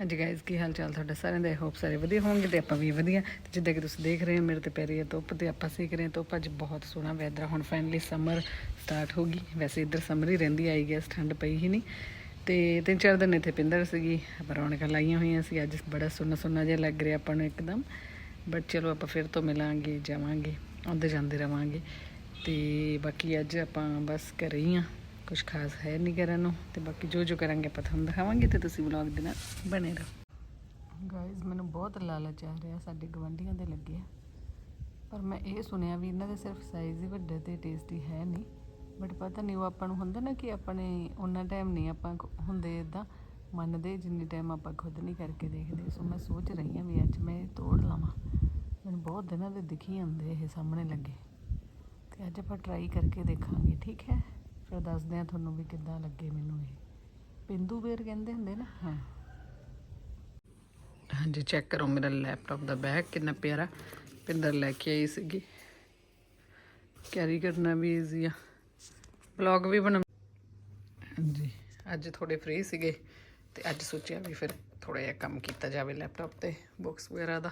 ਹਾਂਜੀ ਗਾਇਜ਼ ਕੀ ਹਾਲ ਚਾਲ ਤੁਹਾਡਾ? ਸਾਰਿਆਂ ਦਾ ਹੋਪ ਸਾਰੇ ਵਧੀਆ ਹੋਣਗੇ ਤੇ ਆਪਾਂ ਵੀ ਵਧੀਆ। ਤੇ ਜਿੱਦਾਂ ਕਿ ਤੁਸੀਂ ਦੇਖ ਰਹੇ ਹੋ, ਮੇਰੇ ਤੇ ਪੈ ਰਹੀ ਹੈ ਧੁੱਪ ਤੇ ਆਪਾਂ ਸੇਕ ਰਹੇ ਹਾਂ ਧੁੱਪ। ਅੱਜ ਬਹੁਤ ਸੋਹਣਾ ਵੈਦਰ ਹੁਣ ਫਾਈਨਲੀ ਸਮਰ ਸਟਾਰਟ ਹੋ ਗਈ। ਵੈਸੇ ਇੱਧਰ ਸਮਰ ਹੀ ਰਹਿੰਦੀ ਆਈ ਗੈਸ ਠੰਡ ਪਈ ਹੀ ਨਹੀਂ। ਤੇ ਤਿੰਨ ਚਾਰ ਦਿਨ ਇੱਥੇ ਪਿੰਦਰ ਸੀਗੀ, ਆਪਾਂ ਰੌਣਕਾਂ ਲਾਈਆਂ ਹੋਈਆਂ ਸੀ, ਅੱਜ ਬੜਾ ਸੋਹਣਾ ਸੁੰਨਾ ਜਿਹਾ ਲੱਗ ਰਿਹਾ ਆਪਾਂ ਨੂੰ ਇੱਕਦਮ। ਬਟ ਚਲੋ ਆਪਾਂ ਫਿਰ ਤੋਂ ਮਿਲਾਂਗੇ, ਜਾਵਾਂਗੇ, ਆਉਂਦੇ ਜਾਂਦੇ ਰਵਾਂਗੇ। ਤੇ ਬਾਕੀ ਅੱਜ ਆਪਾਂ ਬਸ ਘਰੇ ਹੀ ਆ ਕੁਝ ਖਾਸ ਹੈ ਨਹੀਂ ਕਰਨ ਨੂੰ ਤੇ ਬਾਕੀ ਜੋ ਜੋ ਕਰਾਂਗੇ ਆਪਾਂ ਤੁਹਾਨੂੰ ਦਿਖਾਵਾਂਗੇ ਤੇ ਤੁਸੀਂ ਵਲੌਗ ਦੇ ਨਾਲ ਬਣੇ ਰਹੋ। ਗਾਇਜ਼ ਮੈਨੂੰ ਬਹੁਤ ਲਾਲਚ ਆ ਰਿਹਾ ਸਾਡੇ ਗਵੰਡੀਆਂ ਦੇ ਲੱਗੇ। ਆ ਪਰ ਮੈਂ ਇਹ ਸੁਣਿਆ ਵੀ ਇਹਨਾਂ ਦੇ ਸਿਰਫ ਸਾਈਜ਼ ਹੀ ਵੱਡੇ ਤੇ ਟੇਸਟੀ ਹੈ ਨਹੀਂ ਬਟ ਪਤਾ ਨਹੀਂ ਉਹ ਆਪਾਂ ਨੂੰ ਹੁੰਦਾ ਨਾ ਕਿ ਆਪਣੇ ਉਹਨਾਂ ਟਾਈਮ ਨਹੀਂ ਆਪਾਂ ਹੁੰਦੇ ਇਦਾਂ ਮੰਨਦੇ ਜਿੰਨੀ ਟਾਈਮ ਆਪਾਂ ਖੁਦ ਨਹੀਂ ਕਰਕੇ ਦੇਖਦੇ। ਸੋ ਮੈਂ ਸੋਚ ਰਹੀ ਹਾਂ ਵੀ ਅੱਜ ਮੈਂ ਇਹ ਤੋੜ ਲਵਾਂ। ਮੈਨੂੰ ਬਹੁਤ ਦਿਨਾਂ ਦੇ ਦਿਖੀ ਜਾਂਦੇ ਇਹ ਸਾਹਮਣੇ ਲੱਗੇ। ਤੇ ਅੱਜ ਆਪਾਂ ਟਰਾਈ ਕਰਕੇ ਦੇਖਾਂਗੇ, ਠੀਕ ਹੈ? ਫਿਰ ਦੱਸਦੇ ਆ ਤੁਹਾਨੂੰ ਵੀ ਕਿੱਦਾਂ ਲੱਗੇ ਮੈਨੂੰ ਇਹ। ਪਿੰਦੂ ਬੇਰ ਕਹਿੰਦੇ ਹੁੰਦੇ ਨਾ। ਹਾਂ। ਹਾਂਜੀ ਚੈੱਕ ਕਰੋ ਮੇਰਾ ਲੈਪਟਾਪ ਦਾ ਬੈਗ ਕਿੰਨਾ ਪਿਆਰਾ। ਪਿੰਦਰ ਲੈ ਕੇ ਆਈ ਸੀਗੀ। ਕੈਰੀ ਕਰਨਾ ਵੀ ਈਜ਼ੀ ਆ। ਵਲੌਗ ਵੀ ਬਣਾ ਹਾਂਜੀ ਅੱਜ ਥੋੜੇ ਫ੍ਰੀ ਸੀਗੇ ਤੇ ਅੱਜ ਸੋਚਿਆ ਵੀ ਫਿਰ ਥੋੜਾ ਜਿਹਾ ਕੰਮ ਕੀਤਾ ਜਾਵੇ ਲੈਪਟਾਪ ਤੇ ਬੁੱਕਸ ਵਗੈਰਾ ਦਾ।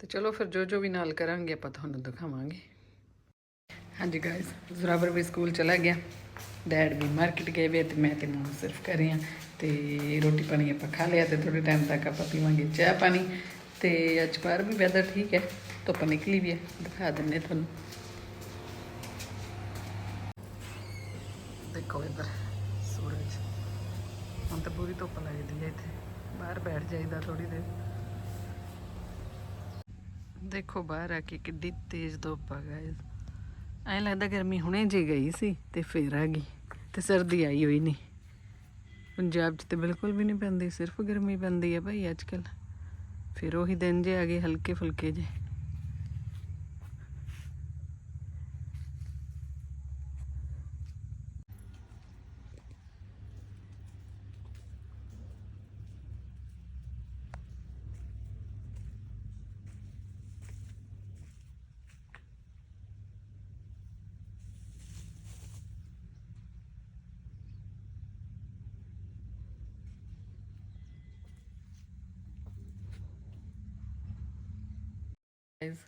ਤੇ ਚਲੋ ਫਿਰ ਜੋ ਜੋ ਵੀ ਨਾਲ ਕਰਾਂਗੇ ਆਪਾਂ ਤੁਹਾਨੂੰ ਦਿਖਾਵਾਂਗੇ। ਹਾਂਜੀ ਗਾਇਸ ਜ਼ਰਾਬਰ ਵੀ ਸਕੂਲ ਚਲਾ ਗਿਆ। ਡੈਡ ਵੀ ਮਾਰਕੀਟ ਗਏ ਵੇ ਤੇ ਮੈਂ ਤੇ ਮੋਮ ਸਿਰਫ ਕਰ ਰਹੀ ਹਾਂ ਤੇ ਰੋਟੀ ਪਾਣੀ ਆਪਾਂ ਖਾ ਲਿਆ ਤੇ ਥੋੜੇ ਟਾਈਮ ਤੱਕ ਆਪਾਂ ਪੀਵਾਂਗੇ ਚਾਹ ਪਾਣੀ ਤੇ ਅੱਜ ਬਾਹਰ ਵੀ ਵੈਦਰ ਠੀਕ ਹੈ, ਧੁੱਪ ਨਿਕਲੀ ਵੀ ਹੈ, ਦਿਖਾ ਦਿੰਨੇ ਤੁਹਾਨੂੰ। ਦੇਖੋ ਇੱਧਰ ਸੂਰਜ, ਹੁਣ ਤਾਂ ਪੂਰੀ ਧੁੱਪ ਲੱਗਦੀ ਹੈ ਇੱਥੇ, ਬਾਹਰ ਬੈਠ ਜਾਈਦਾ ਥੋੜੀ ਦੇਰ। ਦੇਖੋ ਬਾਹਰ ਆ ਕੇ ਕਿੱਡੀ ਤੇਜ਼ ਧੁੱਪ ਆ ਗਾਇਸ ਐਂ ਲੱਗਦਾ ਗਰਮੀ ਹੁਣੇ ਜੇ ਗਈ ਸੀ ਤੇ ਫੇਰ ਆ ਗਈ ਤੇ ਸਰਦੀ ਆਈ ਹੋਈ ਨਹੀਂ। ਪੰਜਾਬ 'ਚ ਤੇ ਬਿਲਕੁਲ ਵੀ ਨਹੀਂ ਪੈਂਦੀ, ਸਿਰਫ ਗਰਮੀ ਪੈਂਦੀ ਹੈ ਭਾਈ ਅੱਜ ਕੱਲ ਫਿਰ ਉਹੀ ਦਿਨ ਜੇ ਆ ਗਏ ਹਲਕੇ ਫੁਲਕੇ ਜੇ। ਗਾਇਸ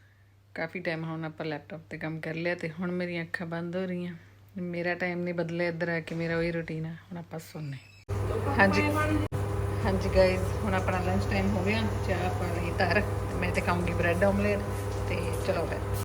ਕਾਫੀ ਟਾਈਮ ਹੁਣ ਆਪਾਂ ਲੈਪਟਾਪ ਤੇ ਕੰਮ ਕਰ ਲਿਆ ਤੇ ਹੁਣ ਮੇਰੀਆਂ ਅੱਖਾਂ ਬੰਦ ਹੋ ਰਹੀਆਂ। ਮੇਰਾ ਟਾਈਮ ਨਹੀਂ ਬਦਲਿਆ ਇੱਧਰ ਆ ਕੇ, ਮੇਰਾ ਉਹੀ ਰੁਟੀਨ ਆ। ਹੁਣ ਆਪਾਂ ਸੌਂਨੇ ਹਾਂਜੀ। ਹਾਂਜੀ ਗਾਇਸ ਹੁਣ ਆਪਣਾ ਲੰਚ ਟਾਈਮ ਹੋ ਗਿਆ। ਚਾਹ ਪਾਣੀ ਤਰ ਤੇ ਮੈਂ ਤੇ ਖਾਊਂਗੀ ਬ੍ਰੈਡ ਆਮਲੇਟ ਤੇ ਚਲੋ ਫਿਰ।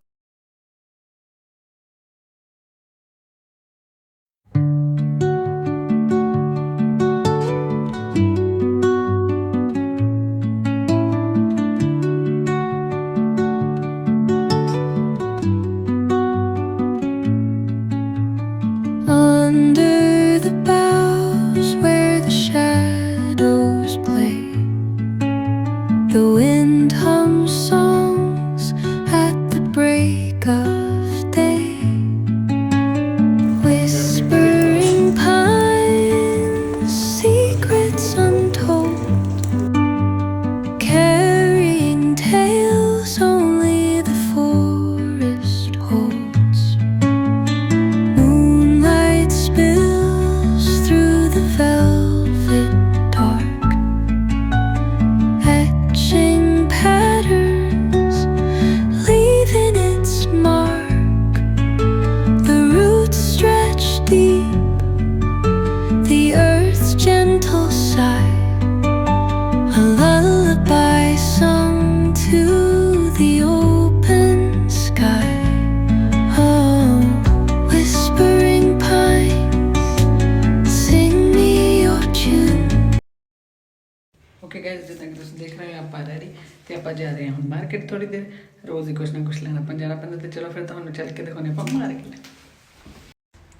ਓਕੇ ਗਾਇਸ ਜਿੱਦਾਂ ਕਿ ਤੁਸੀਂ ਦੇਖ ਰਹੇ ਹੋ, ਆਪਾਂ ਰੈਡੀ ਤੇ ਆਪਾਂ ਜਾ ਰਹੇ ਹਾਂ ਹੁਣ ਮਾਰਕੀਟ ਥੋੜੀ ਦੇਰ। ਰੋਜ਼ ਹੀ ਕੁਛ ਨਾ ਕੁਛ ਲੈਣਾ ਆਪਾਂ ਜਾਣਾ ਪੈਂਦਾ ਤੇ ਚਲੋ ਫਿਰ ਤੁਹਾਨੂੰ ਚੱਲ ਕੇ ਦਿਖਾਉਂਦੇ ਆਪਾਂ ਮਾਰਕੀਟ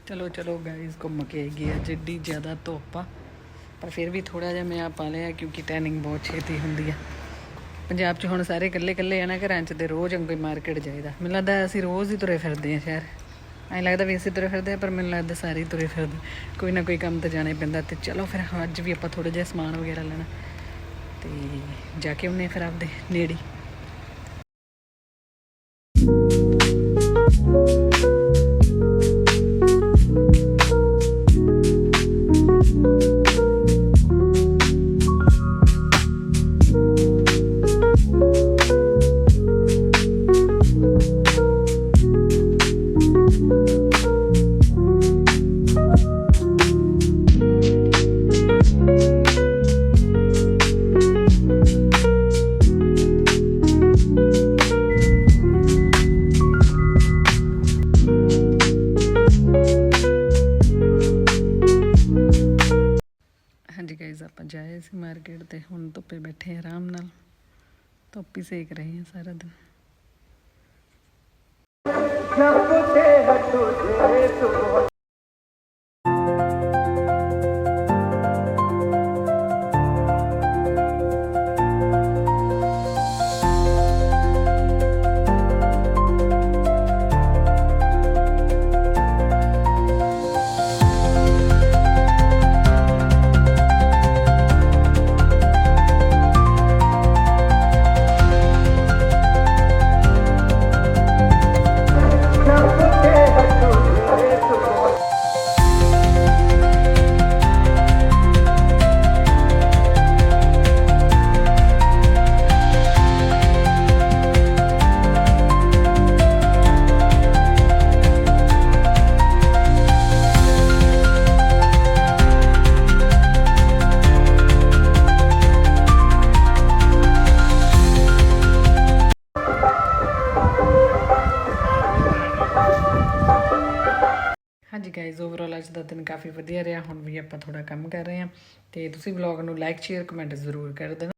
ਚਲੋ ਚਲੋ ਗਾਇਸ ਘੁੰਮ ਕੇ ਆਈ ਗਈ ਅੱਜ ਜ਼ਿਆਦਾ ਧੁੱਪ ਆ। ਪਰ ਫਿਰ ਵੀ ਥੋੜਾ ਜਿਹਾ ਮੈਂ ਆ ਪਾ ਲਿਆ ਕਿਉਂਕਿ ਟੈਨਿੰਗ ਬਹੁਤ ਛੇਤੀ ਹੁੰਦੀ ਆ। ਪੰਜਾਬ 'ਚ ਹੁਣ ਸਾਰੇ ਇਕੱਲੇ ਇਕੱਲੇ ਆ ਨਾ ਘਰਾਂ 'ਚ ਤੇ ਰੋਜ਼ ਅੰਗੋ ਮਾਰਕੀਟ ਜਾਈਦਾ। ਮੈਨੂੰ ਲੱਗਦਾ ਅਸੀਂ ਰੋਜ਼ ਹੀ ਤੁਰੇ ਫਿਰਦੇ ਆ ਸ਼ਹਿਰ। ਐਂ ਲੱਗਦਾ ਵੀ ਅਸੀਂ ਤੁਰੇ ਫਿਰਦੇ ਆ ਪਰ ਮੈਨੂੰ ਲੱਗਦਾ ਸਾਰੇ ਹੀ ਤੁਰੇ ਫਿਰਦੇ। ਕੋਈ ਨਾ ਕੋਈ ਕੰਮ ਤੇ ਜਾਣਾ ਹੀ ਪੈਂਦਾ ਤੇ ਚਲੋ ਫਿਰ ਅੱਜ ਵੀ ਆਪਾਂ ਥੋੜਾ ਜਿਹਾ ਸਮਾਨ ਵਗੈਰਾ ਲੈਣਾ। ਤੇ ਜਾ ਕੇ ਉਹਨੇ ਫਿਰ ਆਪਦੇ ਨੇੜੇ। ਮਾਰਕੀਟ ਤੇ, ਹੁਣ ਧੁੱਪੇ ਬੈਠੇ ਆਰਾਮ ਨਾਲ। ਧੁੱਪ ਹੀ ਸੇਕ ਰਹੇ ਹਾਂ ਸਾਰਾ ਦਿਨ। ਹਾਂਜੀ ਗਾਇਜ਼ ਓਵਰਆਲ ਅੱਜ ਦਾ ਦਿਨ ਕਾਫੀ ਵਧੀਆ ਰਿਹਾ, ਹੁਣ ਵੀ ਆਪਾਂ ਥੋੜਾ ਕੰਮ ਕਰ ਰਹੇ ਹਾਂ ਤੇ ਤੁਸੀਂ ਵਲੌਗ ਨੂੰ ਲਾਈਕ ਸ਼ੇਅਰ ਕਮੈਂਟ ਜ਼ਰੂਰ ਕਰ ਦੇਣਾ।